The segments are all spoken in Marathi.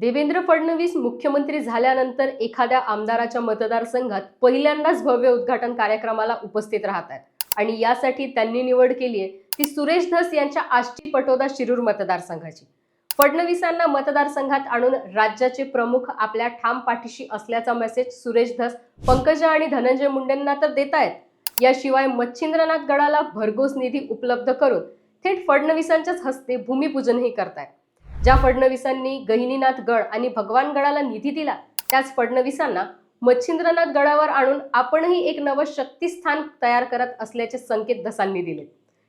देवेंद्र फडणवीस मुख्यमंत्री झाल्यानंतर एखाद्या आमदाराच्या मतदारसंघात पहिल्यांदाच भव्य उद्घाटन कार्यक्रमाला उपस्थित राहत आहेत आणि यासाठी त्यांनी निवड केली आहे ती सुरेश धस यांच्या आष्टी पटोदा शिरूर मतदारसंघाची. फडणवीसांना मतदारसंघात आणून राज्याचे प्रमुख आपल्या ठाम पाठीशी असल्याचा मेसेज सुरेश धस पंकजा आणि धनंजय मुंडेंना तर देत आहेत. याशिवाय मच्छिंद्रनाथ गडाला भरघोस निधी उपलब्ध करून थेट फडणवीसांच्याच हस्ते भूमिपूजनही करतायत. ज्या फडणवीसांनी गहिनीनाथ गड आणि भगवानगडाला निधी दिला त्याच फडणवीसांना मच्छिंद्रनाथ गडावर आणून आपणही एक नवं शक्तीस्थान तयार करत असल्याचे संकेत धसांनी दिले.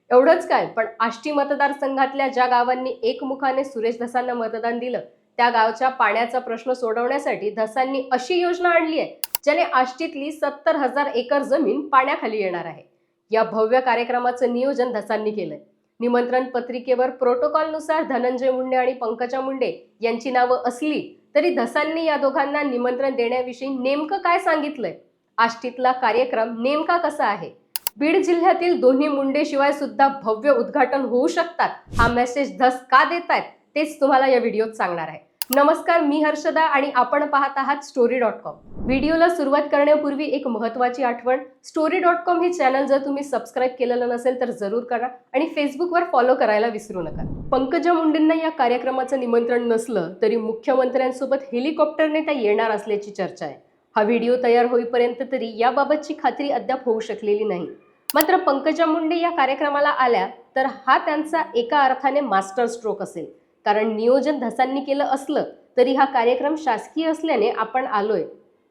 एवढंच काय पण आष्टी मतदारसंघातल्या ज्या गावांनी एकमुखाने सुरेश धसांना मतदान दिलं त्या गावच्या पाण्याचा प्रश्न सोडवण्यासाठी धसांनी अशी योजना आणली आहे ज्याने आष्टीतली सत्तर हजार एकर जमीन पाण्याखाली येणार आहे. या भव्य कार्यक्रमाचं नियोजन धसांनी केलंय. निमंत्रण पत्रिकेवर प्रोटोकॉलनुसार धनंजय मुंडे आणि पंकजा मुंडे यांची नावं असली तरी धसांनी या दोघांना निमंत्रण देण्याविषयी नेमकं काय सांगितलंय? आष्टीतला कार्यक्रम नेमका कसा आहे? बीड जिल्ह्यातील दोन्ही मुंडे शिवाय सुद्धा भव्य उद्घाटन होऊ शकतात? हा मेसेज धस का देत आहेत तेच तुम्हाला या व्हिडिओत सांगणार आहे. नमस्कार मी हर्षदा आणि आपण पाहत आहात स्टोरी डॉट कॉम व्हिडिओला सुरुवात करण्यापूर्वी एक महत्त्वाची आठवण स्टोरी डॉट कॉम हे चॅनल जर तुम्ही सबस्क्राईब केलेलं नसेल तर जरूर करा आणि फेसबुकवर फॉलो करायला विसरू नका. पंकजा मुंडेंना या कार्यक्रमाचं निमंत्रण नसलं तरी मुख्यमंत्र्यांसोबत हेलिकॉप्टरने त्या येणार असल्याची चर्चा आहे. हा व्हिडिओ तयार होईपर्यंत तरी याबाबतची खात्री अद्याप होऊ शकलेली नाही. मात्र पंकजा मुंडे या कार्यक्रमाला आल्या तर हा त्यांचा एका अर्थाने मास्टर स्ट्रोक असेल. कारण नियोजन धसांनी केलं असलं तरी हा कार्यक्रम शासकीय असल्याने आपण आलोय.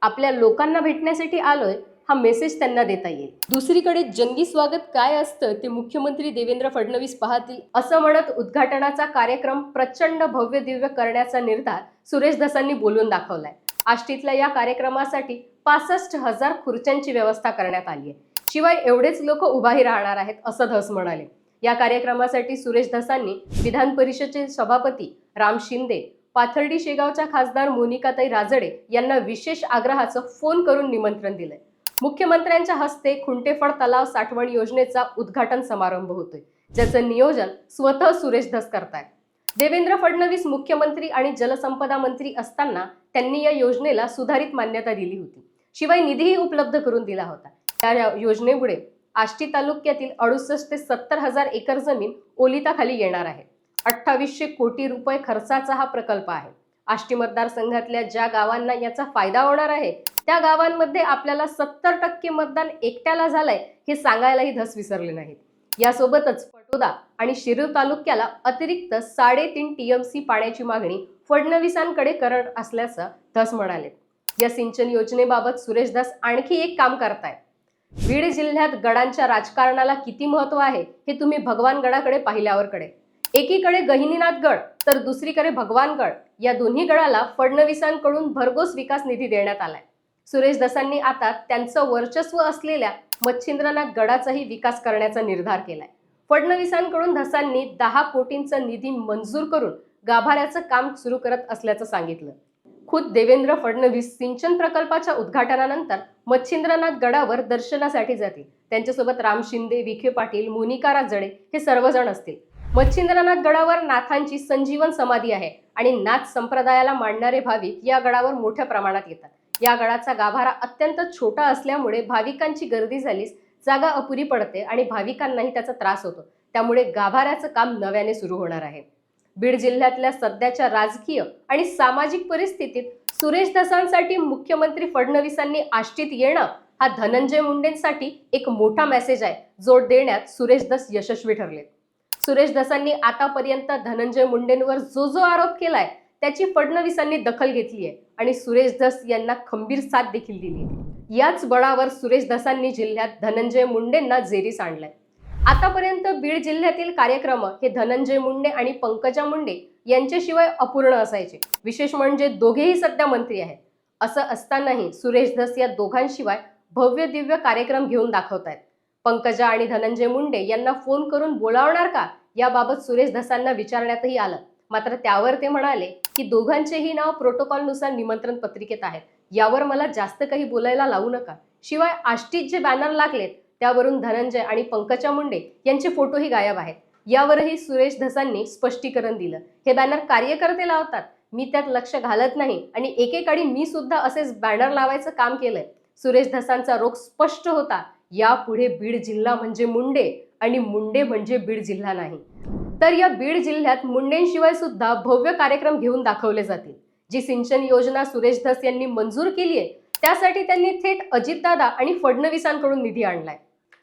आपल्या लोकांना भेटण्यासाठी आलोय हा मेसेज त्यांना देता येईल. दुसरीकडे जंगी स्वागत काय असतं ते मुख्यमंत्री देवेंद्र फडणवीस पाहतील असं म्हणत उद्घाटनाचा कार्यक्रम प्रचंड भव्य दिव्य करण्याचा निर्धार सुरेश धसांनी बोलून दाखवलाय. आष्टीतल्या या कार्यक्रमासाठी पासष्ट हजार खुर्च्यांची व्यवस्था करण्यात आली आहे शिवाय एवढेच लोक उभाही राहणार आहेत असं धस म्हणाले. या कार्यक्रमासाठी सुरेश धसांनी विधान परिषदेचे सभापती राम शिंदे पाथर्डी शेगावच्या खासदार मोनिकाताई राजडे यांना विशेष आग्रहाचं फोन करून निमंत्रण दिलंय. मुख्यमंत्र्यांच्या हस्ते खुंटेफळ तलाव साठवण योजनेचा उद्घाटन समारंभ होतोय ज्याचं नियोजन स्वतः सुरेश धस करतायत देवेंद्र फडणवीस मुख्यमंत्री आणि जलसंपदा मंत्री असताना त्यांनी या योजनेला सुधारित मान्यता दिली होती. शिवाय निधीही उपलब्ध करून दिला होता. त्या योजनेमुळे आष्टी तालुक्यातील अडुसष्ट ते सत्तर हजार एकर जमीन ओलिताखाली येणार आहे. अठ्ठावीसशे कोटी रुपये खर्चाचा हा प्रकल्प आहे. आष्टी मतदारसंघातल्या ज्या गावांना याचा फायदा होणार आहे त्या गावांमध्ये आपल्याला सत्तर टक्के मतदान एकट्याला झालंय हे सांगायलाही धस विसरले नाहीत. यासोबतच पटोदा आणि शिरूर तालुक्याला अतिरिक्त साडेतीन टीएमसी पाण्याची मागणी फडणवीसांकडे करत असल्याचं धस म्हणाले. या सिंचन योजनेबाबत सुरेश दास आणखी एक काम करतायत. बीड जिल्ह्यात गडांच्या राजकारणाला किती महत्त्व आहे हे तुम्ही भगवान गडाकडे पाहिल्यावर कडे एकीकडे गहिनीनाथ गड तर दुसरीकडे भगवान गड या दोन्ही गडाला फडणवीसांकडून भरघोस विकास निधी देण्यात आलाय. सुरेश दसांनी आता त्यांचं वर्चस्व असलेल्या मच्छिंद्रनाथ गडाचाही विकास करण्याचा निर्धार केलाय. फडणवीसांकडून धसांनी दहा कोटींचा निधी मंजूर करून गाभाऱ्याचं काम सुरू करत असल्याचं सांगितलं. खुद देवेंद्र फडणवीस सिंचन प्रकल्पाच्या उद्घाटनानंतर मच्छिंद्रनाथ गडावर दर्शनासाठी जातील त्यांच्यासोबत राम शिंदे विखे पाटील मोनिका राजळे हे सर्वजण असतील. मच्छिंद्रनाथ गडावर नाथांची संजीवन समाधी आहे आणि नाथ संप्रदायाला मांडणारे भाविक या गडावर मोठ्या प्रमाणात येतात. या गडाचा गाभारा अत्यंत छोटा असल्यामुळे भाविकांची गर्दी झालीच जागा अपुरी पडते आणि भाविकांनाही त्याचा त्रास होतो. त्यामुळे गाभाऱ्याचं काम नव्याने सुरू होणार आहे. बीड जिल्ह्यातल्या सध्याच्या राजकीय आणि सामाजिक परिस्थितीत सुरेश दसांसाठी मुख्यमंत्री फडणवीसांनी आष्टीत येणं हा धनंजय मुंडेंसाठी एक मोठा मेसेज आहे जोड देण्यात सुरेश दस यशस्वी ठरले सुरेश दसांनी आतापर्यंत धनंजय मुंडेंवर जो जो आरोप केलाय त्याची फडणवीसांनी दखल घेतली आहे आणि सुरेश दस यांना खंबीर साथ देखील दिली आहे. याच बळावर सुरेश दसांनी जिल्ह्यात धनंजय मुंडेंना जेरीस आणलंय. आतापर्यंत बीड जिल्ह्यातील कार्यक्रम हे धनंजय मुंडे आणि पंकजा मुंडे यांच्याशिवाय अपूर्ण असायचे. विशेष म्हणजे दोघेही सध्या मंत्री आहेत. असं असतानाही सुरेश धस या दोघांशिवाय भव्य दिव्य कार्यक्रम घेऊन दाखवतायत. पंकजा आणि धनंजय मुंडे यांना फोन करून बोलावणार का? याबाबत सुरेश धसांना विचारण्यातही आलं. मात्र त्यावर ते म्हणाले की दोघांचेही नाव प्रोटोकॉलनुसार निमंत्रण पत्रिकेत आहेत यावर मला जास्त काही बोलायला लावू नका. शिवाय आष्टीत जे बॅनर लागलेत त्यावरून धनंजय आणि पंकजा मुंडे यांचे फोटोही गायब आहेत. यावरही सुरेश धसांनी स्पष्टीकरण दिलं. हे बॅनर कार्यकर्ते लावतात. मी त्यात लक्ष घालत नाही आणि एकेकाळी मी सुद्धा असेच बॅनर लावायचं काम केलंय. सुरेश धसांचा रोग स्पष्ट होता. यापुढे बीड जिल्हा म्हणजे मुंडे आणि मुंडे म्हणजे बीड जिल्हा नाही. तर या बीड जिल्ह्यात मुंडेंशिवाय सुद्धा भव्य कार्यक्रम घेऊन दाखवले जातील. जी सिंचन योजना सुरेश धस यांनी मंजूर केली आहे त्यासाठी त्यांनी थेट अजितदादा आणि फडणवीसांकडून निधी आणलाय.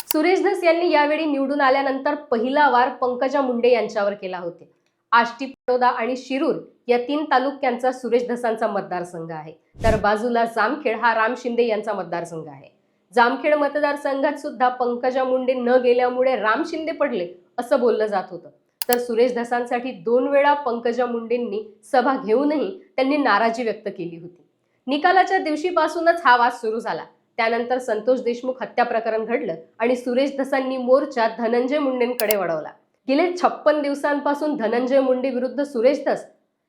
सुरेश धस यांनी यावेळी निवडून आल्यानंतर पहिला वार पंकजा मुंडे यांच्यावर केला होता. आष्टी पडोदा आणि शिरूर या तीन तालुक्यांचा सुरेश धसांचा मतदारसंघ आहे. तर बाजूला जामखेड हा राम शिंदे यांचा मतदारसंघ आहे. जामखेड मतदारसंघात सुद्धा पंकजा मुंडे न गेल्यामुळे राम शिंदे पडले असं बोललं जात होतं. तर सुरेश धसांसाठी दोन वेळा पंकजा मुंडेंनी सभा घेऊनही त्यांनी नाराजी व्यक्त केली होती. निकालाच्या दिवशीपासूनच हा वाद सुरू झाला. त्यानंतर संतोष देशमुख हत्या प्रकरण घडलं आणि सुरेश धसांनी मोर्चा धनंजय मुंडेंकडे वळवला. गेले छप्पन दिवसांपासून धनंजय मुंडे विरुद्ध सुरेश धस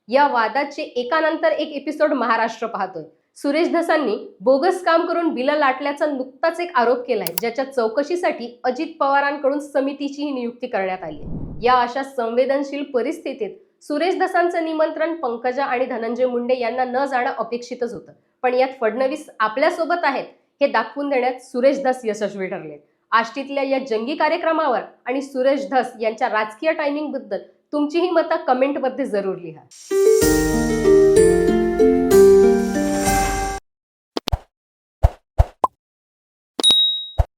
या वादाचे एकानंतर एक एपिसोड महाराष्ट्र पाहतोय. सुरेश धसांनी बोगस काम करून बिलं लाटल्याचा नुकताच एक आरोप केलाय ज्याच्या चौकशीसाठी अजित पवारांकडून समितीचीही नियुक्ती करण्यात आली या अशा संवेदनशील परिस्थितीत सुरेश धसांचं निमंत्रण पंकजा आणि धनंजय मुंडे यांना न जाणं अपेक्षितच होतं. पण यात फडणवीस आपल्यासोबत आहेत. हे दाखवून देण्यात सुरेश धस यशस्वी ठरले आष्टीतल्या या जंगी कार्यक्रमावर आणि सुरेश धस यांच्या राजकीय टायमिंगबद्दल तुमचीही मतं कमेंटमध्ये जरूर लिहा.